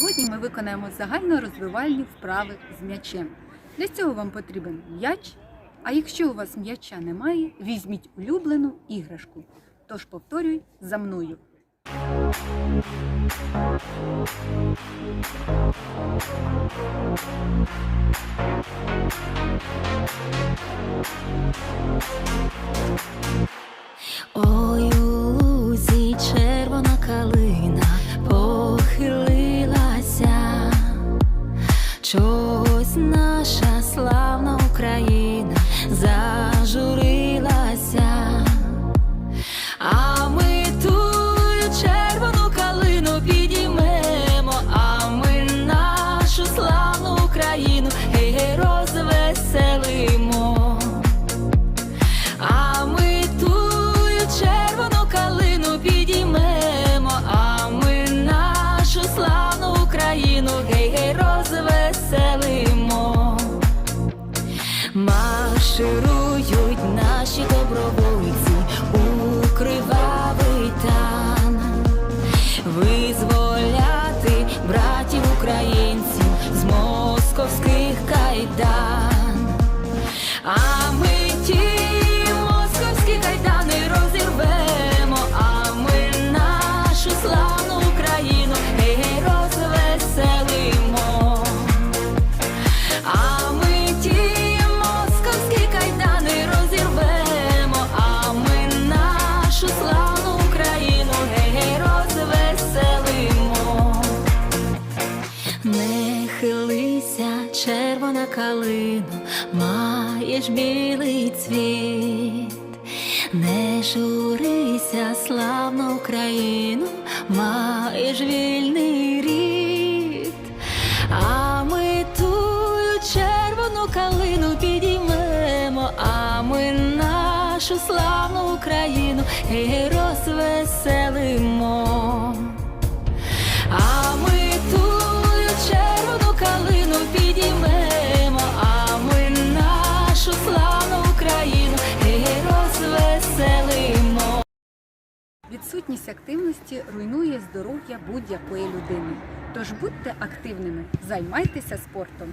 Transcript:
Сьогодні ми виконаємо загальнорозвивальні вправи з м'ячем. Для цього вам потрібен м'яч. А якщо у вас м'яча немає, візьміть улюблену іграшку. Тож повторюй за мною. Ой, лузі червона калина joy. Україну гей-гей розвеселимо. Марширують наші добровольці у кривавий тан, визволяти братів українців з московських кайдан. Не хилися, червона калину, маєш білий цвіт, не журися, славну Україну, маєш вільний рід, а ми тую червону калину підіймемо, а ми нашу славну Україну гей, розвеселимо. Відсутність активності руйнує здоров'я будь-якої людини. Тож будьте активними, займайтеся спортом.